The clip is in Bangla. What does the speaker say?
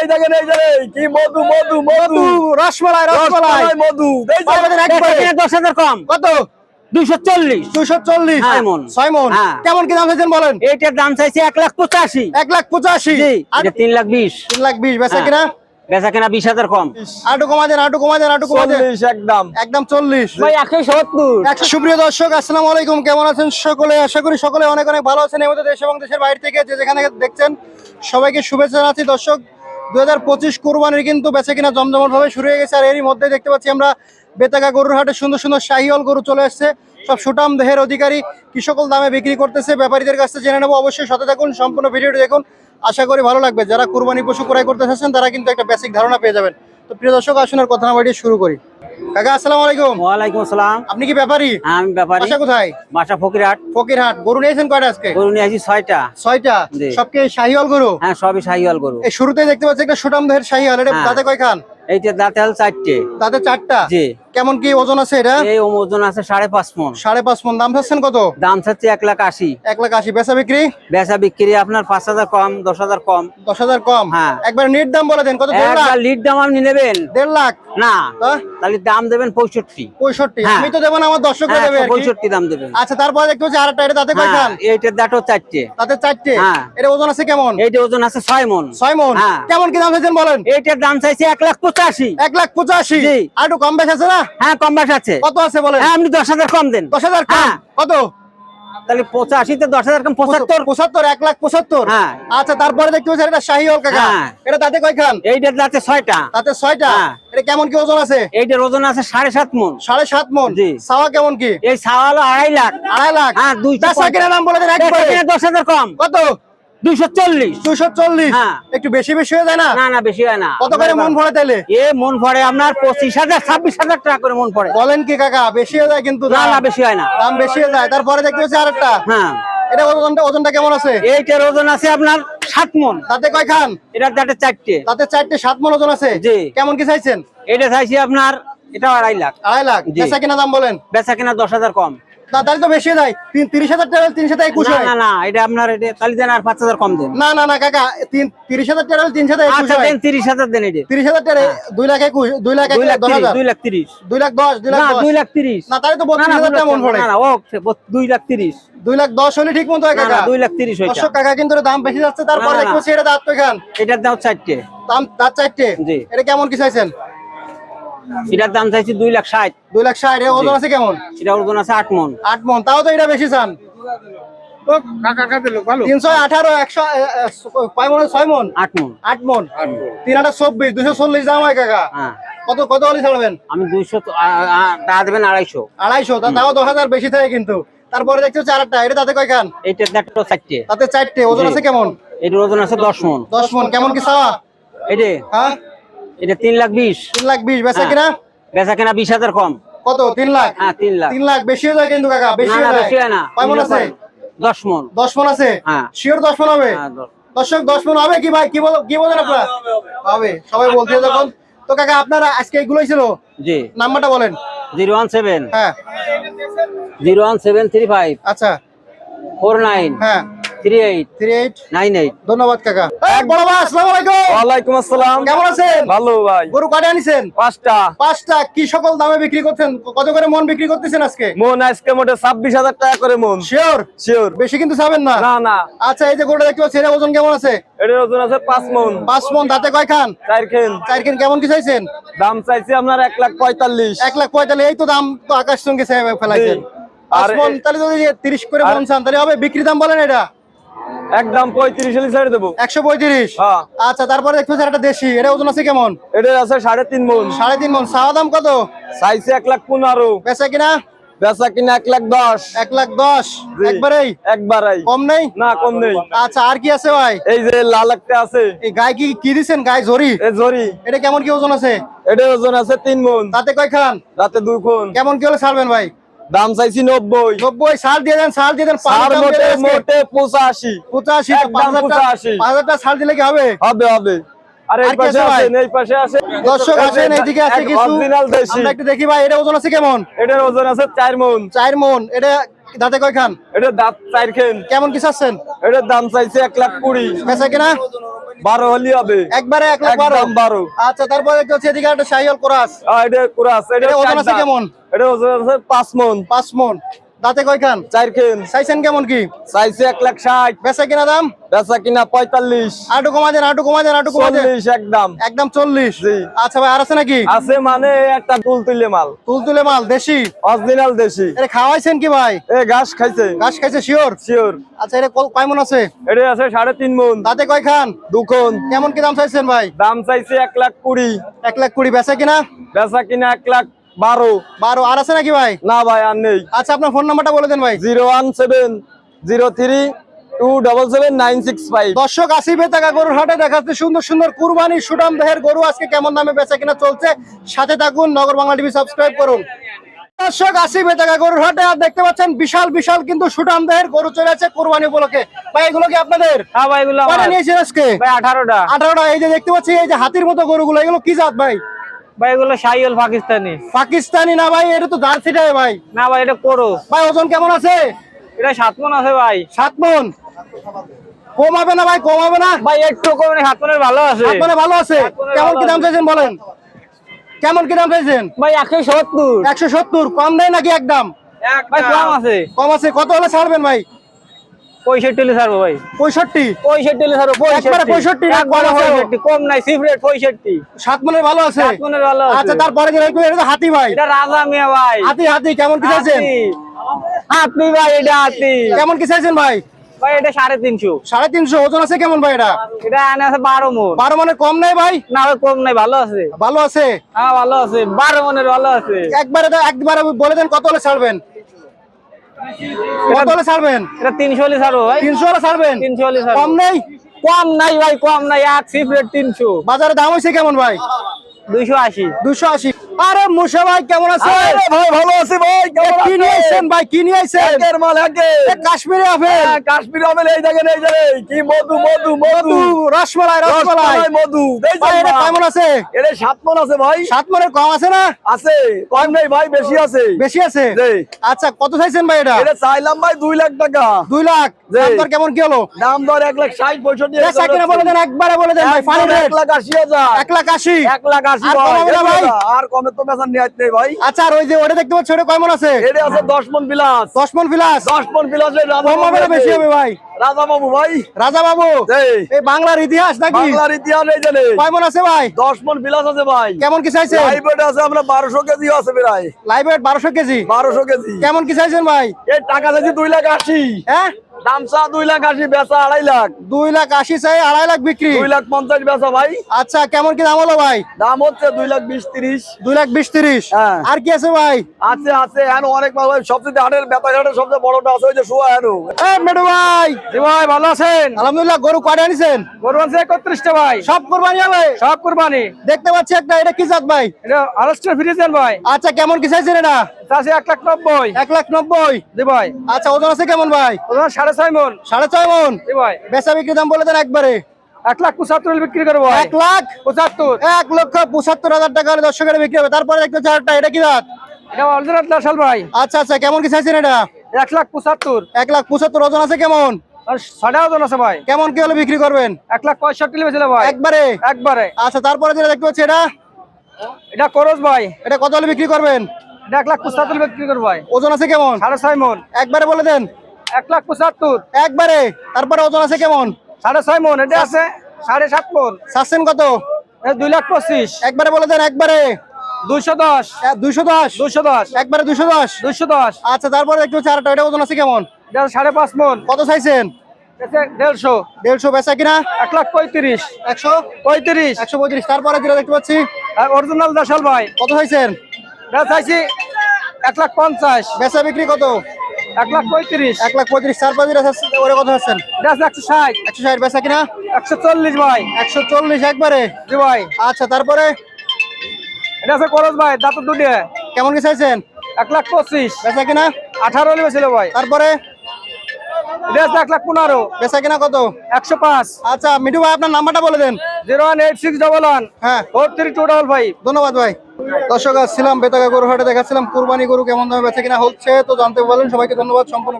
এই দেখেন এই যে কি মধু মধু মধু? রসমালাই রসমালাই। মধু। এই যে আমাদের এক এটা কিনা দশ হাজার কম। কত? দুইশো চল্লিশ। মন। হ্যাঁ। কেমন কি দাম চাইছেন বলেন? এইটার দাম চাইছে এক লাখ পঁচাশি। এক লাখ পঁচাশি। জি আর এটা তিন লাখ বিশ। তিন লাখ বিশ বেচা হ্যাঁ। কিনা? বেচা কেনা বিশ হাজার কম। আটু কমা দেন আটু কমা দেন আটু কমা দেন একদম। একদম চল্লিশ। ভাই একশো সত্তর। একশো সুপ্রিয় দর্শক আসসালামু আলাইকুম। কেমন আছেন সকলে? আশা করি সকলে অনেক অনেক ভালো আছেন। আমাদের দেশ এবং দেশের বাইরে থেকে যে যেখানে দেখছেন সবাইকে শুভেচ্ছা জানাচ্ছি। দর্শক দু হাজার পঁচিশ কোরবানির কিন্তু বেচে কিনা জমজমট ভাবে শুরু হয়ে গেছে। আর এরই মধ্যে দেখতে পাচ্ছি আমরা বেতাকা গরুর হাটে সুন্দর সুন্দর শাহিওল গরু চলে আসছে। সব সুটাম দেহের অধিকারী কি সকল দামে বিক্রি করতেছে। ব্যাপারীদের কাছ থেকে জেনে নেব। অবশ্যই সাথে থাকুন, সম্পূর্ণ ভিডিওটি দেখুন। আশা করি ভালো লাগবে। যারা কুরবানি পশু ক্রয় করতে চাচ্ছেন, তারা কিন্তু একটা বেসিক ধারণা পেয়ে যাবেন। তো প্রিয় দর্শক, আসুন আর কথা না বাড়িয়ে শুরু করি। কাকা আসসালামু আলাইকুম। আসসালাম। আপনি কি ব্যাপারী? আমি ব্যাপারী। বাসা কোথায়? বাসা ফকিরহাট। ফকিরহাট। গরু নিয়েছেন কয়টা আজকে? গরু। সবকে শাহিওয়াল গরু? হ্যাঁ সবই শাহিওয়াল গরু। এই শুরুতেই দেখতে পাচ্ছি একটা সুটাম দেহের শাহিওয়াল। এটা হ্যাঁ। তাতে কয় খান এইটা দাঁতে হল চারটে। চারটা? জি। কেমন কি ওজন আছে এটা? এই ওজন আছে সাড়ে পাঁচ মন। সাড়ে পাঁচ মন। দাম চাচ্ছেন কত? দাম চাচ্ছে এক লাখ আশি। এক লাখ আশি। বেচা বিক্রি? বেচা বিক্রি আপনার পাঁচ হাজার কম দশ হাজার কম। দশ হাজার কম? হ্যাঁ। একবার নেট দাম বলে দেন। কত? লিড দাম আপনি নেবেন। দেড় লাখ? না। তাহলে দাম দেবেন পঁয়ষট্টি। পঁয়ষট্টি। হ্যাঁ। আমি তো দেবো না আমার দর্শকরা হ্যাঁ দেবে পঁয়ষট্টি দাম দেবেন। আচ্ছা তারপরে দেখতে পাচ্ছি আরেকটা। এটা তাতে কয় হ্যাঁ, এইটার দাঁতও চারটে। তাতে চারটে? হ্যাঁ। এটা ওজন আছে কেমন? এইটা ওজন আছে ছয় মন। ছয় মন? হ্যাঁ। কেমন কি দাম চাইছেন বলেন? এইটার দাম চাইছে এক লাখ পঁচাশি। এক লাখ পঁচাশি। আর একটু কম বেশ আছে না? হ্যাঁ কম বেশ আছে। কত আছে বলেন? হ্যাঁ আপনি দশ হাজার কম দেন। দশ হাজার কম? হ্যাঁ। কত? তাহলে পঁচাশিতে দশ হাজার কম পঁচাত্তর। পঁচাত্তর। এক লাখ পঁচাত্তর? হ্যাঁ। আচ্ছা তারপরে দেখতে পাচ্ছি এটা শাহি হল কাকা। হ্যাঁ। এটা তাতে কয় খান? এইটার দাঁতে ছয়টা। তাতে ছয়টা। এটা কেমন কি ওজন আছে? এইটার ওজন আছে সাড়ে সাত মন। সাড়ে সাত মন? জি। সাওয়া কেমন কি? এই ছাওয়ালো আড়াই লাখ। আড়াই লাখ। হ্যাঁ বেচা কিনা দাম বলে দেন। দশ হাজার কম। কত? হ্যাঁ। একটু বেশি বেশি হয়ে যায় না? না না বেশি হয় না। কত করে মন ভরে তাইলে? এ মন পড়ে আপনার পঁচিশ হাজার ছাব্বিশ হাজার টাকা করে মন পড়ে বলেন কি কাকা বেশি হয়ে যায় কিন্তু না না বেশি হয় না। দাম বেশি হয়ে যায়। তারপরে দেখতে পাচ্ছি আরেকটা। হ্যাঁ। এটা ওজনটা ওজনটা কেমন আছে? এইটার ওজন আছে আপনার সাত মন। তাতে কয় খান? এটার দাঁতে চারটে। তাতে চারটে সাত মন ওজন আছে? জি। কেমন কি চাইছেন? এটা চাইছি আপনার এটা আড়াই লাখ। আড়াই লাখ। বেচা কিনা দাম বলেন। বেচা কিনা দশ হাজার কম। তাহলে তো বেশি তিরিশ হাজার টাকা একুশ না এটা আপনার এটা তাহলে দেন আর পাঁচ হাজার কম দেন না না না কাকা তিরিশ হাজার টাকা তিন সাথে একুশ আচ্ছা দেন তিরিশ হাজার দেন এটা তিরিশ হাজার টাকা দুই লাখ একুশ দুই লাখ দুই লাখ দুই লাখ তিরিশ দুই লাখ দশ দুই লাখ দুই লাখ তিরিশ না তাহলে তো বত্রিশ হাজার টাকা মন পড়ে না, ও, দুই লাখ তিরিশ দুই লাখ দশ হলে ঠিক মতো হয় কাকা দুই লাখ তিরিশ। কাকা কিন্তু দাম বেশি যাচ্ছে তারপরে এটা দাঁত তো খান এটার দাম চারটে দাম দাঁত চারটে জি। এটা কেমন কি চাইছেন এটার দাম চাইছি দুই লাখ ষাট। দুই লাখ ষাট ওজন আছে কেমন? এটা ওজন আছে আট মন। আট মন তাও তো এটা বেশি চান। তিনশো আঠারো একশো কয় মন ছয় মন? আট মন। আট মন। তিন হাজার চব্বিশ দুশো চল্লিশ দাম হয় কাকা। কত কত হলে ছাড়বেন? আমি দুইশো তো- দেবেন আড়াইশো। আড়াইশো তাও দশ হাজার বেশি থাকে কিন্তু। তারপরে দেখছ হচ্ছে আরেকটা এটা তাতে কয় খান? চারটে। তাতে চারটে ওজন আছে কেমন? এটার ওজন আছে দশ মন। দশ মন কেমন কি চাওয়া? এটা? হ্যাঁ? এটা তিন লাখ বিশ। তিন লাখ বিশ বেচা হ্যাঁ। কিনা? বেচা কেনা বিশ হাজার কম। কত? তিন লাখ? হ্যাঁ তিন লাখ। তিন লাখ। বেশি হয়ে যায় কিন্তু কাকা বেশি হয়ে বেশি হয় যায় না। কয় মন আছে? দশ মন। দশ মন আছে? হ্যাঁ। শিওর দশ মন হবে? হ্যাঁ, দর্শক দশ মন হবে কি ভাই? কি বল কি বলেন আপনারা? হবে সবাই বলছে যখন। তো কাকা আপনারা আজকে এগুলোই ছিল? জি। নাম্বারটা বলেন। Zero one seven. হ্যাঁ। Zero one seven three five. আচ্ছা। Four nine. হ্যাঁ। Three eight. Three eight. Nine eight. ধন্যবাদ কাকা। বড় ভাই আসসালামু আলাইকুম। ওয়ালাইকুম আসসালাম। কেমন আছেন? ভালো ভাই। গরু কাটে আনিছেন? পাঁচটা। পাঁচটা। কি সকল দামে বিক্রি করছেন? কত করে মন বিক্রি করতেছেন আজকে? মন আজকে মোটে ছাব্বিশ হাজার টাকা করে মন। শিওর শিওর বেশি কিন্তু চাবেন না? না না। আচ্ছা এই যে গরুটা দেখতে পাচ্ছি ওজন কেমন আছে? এটার ওজন আছে পাঁচ মন। পাঁচ মন দাঁতে কয় খান? চার খেন। চার কেন কেমন কি চাইছেন? দাম চাইছি আপনার এক লাখ পঁয়তাল্লিশ। এক লাখ পঁয়তাল্লিশ এই তো দাম তো আকাশ সঙ্গে ফেলাইছেন। পাঁচ আর মন তাহলে যদি তিরিশ করে মন চান তাহলে হবে বিক্রি দাম বলেন এটা। একদম পঁয়ত্রিশ হলে ছেড়ে দেবো। একশো পঁয়ত্রিশ? হ্যাঁ। আচ্ছা তারপরে দেখতে পাচ্ছি একটা দেশি। এটা ওজন আছে কেমন? এটার আছে সাড়ে তিন মন। সাড়ে তিন মন। চাওয়া দাম কত? চাইছে এক লাখ পনেরো। বেচা কিনা? বেচা কিনা এক লাখ দশ। এক লাখ দশ। জি। একবারেই? কম নেই? না কম নেই। আচ্ছা আর কি আছে ভাই? এই যে লাল একটা আছে। এই গায়ে কি কি দিচ্ছেন গায়ে এ ঝরি এটা কেমন কি ওজন আছে? এটার ওজন আছে তিন মন। তাতে কয় খান রাতে দুই খুন। কেমন কি হলে ছাড়বেন ভাই? দাম চাইছি নব্বই। নব্বই সার দিয়ে দেন সার দিয়ে দেন সার মোটে। মোটে পঁচাশি। পঁচাশি পঁচাশি। পাঁচ হাজার টাকা দিলে কি হবে? হবে হবে। দর্শক এইদিকে আছে কিছু। অরিজিনাল আমরা একটু দেখি ভাই এটা ওজন আছে কেমন? এটার ওজন আছে চার মন। চার মন এটা দাঁতে কয় খান এটার দাঁত চারখান। কেমন কি চাচ্ছেন? এটার দাম চাইছে এক লাখ কুড়ি। বেচা কিনা? বারো হলি হবে। একবারে এক লাখ বারো। একদম বারো। আচ্ছা তারপরে একটা হচ্ছে এদিকে একটা শাহিওয়াল কোরাস। এটা কোরাস এটা এটা ওজন আছে কেমন? এটা ওজন আছে পাঁচ মন। পাঁচ মন। দাঁতে কয় খান চারখান চাইছেন কেমন কি? চাইছে এক লাখ ষাট। বেচা কিনা দাম? বেচা কিনা পঁয়তাল্লিশ। আটু কমা দেন আটু কমা দেন আটু কমা দেন একদম। একদম চল্লিশ। আচ্ছা ভাই আর আছে নাকি? আছে মানে একটা তুল তুলে মাল। তুলতুলে মাল দেশি? অরিজিনাল দেশি। এটা খাওয়াইছেন কি ভাই? এ ঘাস খাইছে। ঘাস খাইছে শিওর? শিওর। আচ্ছা এটা কয় মন আছে? এটা আছে সাড়ে তিন মন। দাঁতে কয় খান। দুখন কেমন কি দাম চাইছেন ভাই? দাম চাইছে এক লাখ কুড়ি। এক লাখ কুড়ি বেচা কিনা? বেচা কিনা এক লাখ বারো। বারো। আর আছে নাকি ভাই? না ভাই আর নেই। আচ্ছা আপনার ফোন নাম্বারটা বলে দেন ভাই। Zero one seven zero three two double seven nine six five. দর্শক আসিবে টাকা গরুর হাটে দেখাচ্ছে সুন্দর সুন্দর কুরবানি সুটাম দেহের গরু। আজকে কেমন দামে বেচা কিনা চলছে? সাথে থাকুন নগর বাংলা টিভি সাবস্ক্রাইব করুন। দর্শক আসিবে টাকা গরুর হাটে আর দেখতে পাচ্ছেন বিশাল বিশাল কিন্তু সুটাম দেহের গরু চলে আছে কুরবানি উপলক্ষে। ভাই এগুলো কি আপনাদের? হ্যাঁ ভাই এগুলো নিয়েছেন আজকে? ভাই আঠারোটা। আঠারোটা। এই যে দেখতে পাচ্ছি এই যে হাতির মতো গরুগুলো এগুলো কি জাত ভাই? ভাই এগুলো শাহিওল পাকিস্তানি। পাকিস্তানি না ভাই এটা তো জার্সিটাই ভাই। না ভাই এটা করো। ভাই ওজন কেমন আছে? এটা সাত মন আছে ভাই। সাত মন? কমাবে না ভাই কম হবে না? ভাই একটু কমে সাত মনের ভালো আছে। সাত মনে ভালো আছে? কেমন কি দাম চাইছেন বলেন? কেমন কি দাম চাইছেন? ভাই একশো সত্তর। একশো সত্তর কম দেয় নাকি একদম? ভাই কম আছে। কম আছে কত হলে ছাড়বেন ভাই? পঁয়ষট্টি হলে ছাড়বো ভাই। পঁয়ষট্টি? পঁয়ষট্টি হলে ছাড়বো একবারে 65 একবারে কম নাই সিফরেট পঁয়ষট্টি। সাত মনের ভালো আছে। সাত মনের ভালো আছে। আচ্ছা তারপরে যে রাখবেন, এটা হাতি ভাই। এটা রাজা মিয়া ভাই। হাতি হাতি কেমন কি হাতি। ভাই এটা হাতি। কেমন কি চাইছেন ভাই? ভাই এটা সাড়ে তিনশো। সাড়ে তিনশো ওজন আছে কেমন ভাই এটা? এটা আনে আছে বারো মন। বারো মনে কম নাই ভাই? না কম নাই ভালো আছে। ভালো আছে? হ্যাঁ ভালো আছে। বারো মনের ভালো আছে। একবারে একবারে বলে দেন কত হলে ছাড়বেন? কত হলে ছাড়বেন। এটা তিনশো হলে ছাড়বো ভাই। তিনশো হলে ছাড়বেন? তিনশো হলে কম নেই? কম নাই ভাই কম নাই। এক সিফরেট তিনশো। বাজারে দাম হয়েছে কেমন ভাই? দুইশো আশি। দুইশো আশি। আরে মুসা ভাই কেমন আছে আরে ভাই ভালো আছে ভাই কি নিয়ে ভাই? কি নিয়ে আইছেন একের মাল কাশ্মীরি আপেল। হ্যাঁ, কাশ্মীর আমেল এই দেখেন এই কি মধু মধু মধু। রসমালাই রসমালাই। মধু। ভাই এটা কেমন আছে? এটা সাত মন আছে ভাই। সাত মনের কম আছে না? আছে কম নেই ভাই বেশি আছে। বেশি আছে। আচ্ছা কত চাইছেন ভাই এটা? এটা চাইলাম ভাই দুই লাখ টাকা। দুই লাখ। দাম কেমন কি হলো? দাম দর এক লাখ ষাট পঁয়ষট্টি বেচা কিনা বলে দেন একবারে বলে দেন ভাই রেট এক লাখ আশি হাজার। এক লাখ আশি। এক লাখ আশি আর কম হবে না ভাই? ভাই আর কমে তো বেচার নিয়ে নেই ভাই। আচ্ছা আর ওই যে ওটা দেখতে পাচ্ছি ওটা কয় মন আছে? এটা আছে দশ মন বিলাস। দশ মন ফিলাস দশ মন বিলাস কম হবে না বেশি হবে ভাই? রাজা বাবু ভাই? রাজা বাবু? এই। বাংলার ইতিহাস নাকি? বাংলার ইতিহাস এই জানে কয় মন আছে ভাই? দশ মন বিলাস আছে ভাই। কেমন কি চাইছেন? লাইভেট আছে আমরা বারোশো কেজি আছে প্রায়। লাইভ ওয়েট বারোশো কেজি? বারোশো কেজি। কেমন কি চাইছেন ভাই? এই টাকা চাইছি দুই লাখ আশি। হ্যাঁ? দাম চা দুই লাখ আশি বেচা আড়াই লাখ। দুই লাখ আশি চাই আড়াই লাখ বিক্রি। দুই লাখ পঞ্চাশ বেচা ভাই। আচ্ছা কেমন কি দাম হলো ভাই? দাম হচ্ছে দুই লাখ বিশ তিরিশ। দুই লাখ বিশ তিরিশ। হ্যাঁ। আর কি আছে ভাই? আছে আছে এখন অনেক ভাই। সবচেয়ে হাটের বেতা ঘাটের সবচেয়ে বড়টা আছে ওই যে শোয়া হেন মেডু ভাই। জি ভাই ভালো আছেন? আলহামদুলিল্লাহ গরু কয়টা আনিছেন গরু আছে একত্রিশটা ভাই। সব কোরবানি হবে? সব কুরবানি। দেখতে পাচ্ছি একটা এটা কি জাত ভাই? এটা আলাস্টার ফ্রিজেন ভাই। আচ্ছা কেমন কি চাইছেন এটা? চাষি এক লাখ নব্বই। এক লাখ নব্বই। জি ভাই। আচ্ছা ওজন আছে কেমন ভাই? ওজন সাড়ে ছয় মন। সাড়ে ছয় মন? জি ভাই। বেচা বিক্রি দাম বলে দেন একবারে। এক লাখ পঁচাত্তর বিক্রি করব এক লাখ? পঁচাত্তর। এক লক্ষ পঁচাত্তর হাজার টাকা হলে দর্শকের বিক্রি হবে। তারপরে দেখতে এটা কি জাত? এটা অরিজিনাল লাসাল ভাই। আচ্ছা আচ্ছা কেমন কি চাইছেন এটা? এক লাখ পঁচাত্তর। এক লাখ পঁচাত্তর ওজন আছে কেমন? সাড়ে ওজন আছে ভাই। কেমন কি হলে বিক্রি করবেন? এক লাখ পঁয়ষট্টি ভাই। একবারে? একবারে। আচ্ছা তারপরে যেটা দেখতে পাচ্ছি এটা? এটা করস ভাই। এটা কত হলে বিক্রি করবেন? এক লাখ পঁচাত্তর বিক্রি করব ভাই। ওজন আছে কেমন? সাড়ে ছয় মন। একবারে বলে দেন। এক লাখ পঁচাত্তর। একবারে? তারপরে ওজন আছে কেমন? সাড়ে ছয় মন এটা আছে সাড়ে সাত মন। চাচ্ছেন কত? দুই লাখ পঁচিশ। একবারে বলে দেন একবারে। দুইশো দশ। দুইশো দশ? দুইশো দশ। একবারে দুইশো দশ? দুইশো দশ। আচ্ছা তারপরে পাচ্ছি আরেকটা এটা ওজন আছে কেমন? সাড়ে পাঁচ মন। কত চাইছেন? দেড়শো। দেড়শো বেচা কিনা? এক লাখ পঁয়ত্রিশ। একশো? পঁয়ত্রিশ। একশো পঁয়ত্রিশ। তারপরে যেটা দেখতে পাচ্ছি অরিজিনাল দেশাল ভাই। কত চাইছেন? এটা চাইছি এক লাখ পঞ্চাশ। বেচা বিক্রি কত? এক লাখ পঁয়ত্রিশ। এক লাখ পঁয়ত্রিশ। চার পাঁচ ওরে কত চাচ্ছেন এটা আছে একশো ষাট। একশো ষাট বেচা কিনা? একশো চল্লিশ ভাই। একশো চল্লিশ একবারে? জি ভাই। আচ্ছা তারপরে? এটা আছে করস ভাই দাঁতের দুটি কেমন কি চাইছেন? এক লাখ পঁচিশ। বেচা কিনা? আঠারো ছিল ভাই। তারপরে? এক লাখ পনেরো। বেচা কিনা কত? একশো পাঁচ। আচ্ছা মিঠু ভাই আপনার নাম্বারটা বলে দেন। Zero one eight six double one. হ্যাঁ। Four three two double five. ধন্যবাদ ভাই। দর্শক আসছিলাম বেতাগা গরু হাটে দেখাচ্ছিলাম কুরবানি গরু কেমন দামে বেচা কিনা হচ্ছে তো জানতে পারলেন সবাইকে ধন্যবাদ সম্পূর্ণ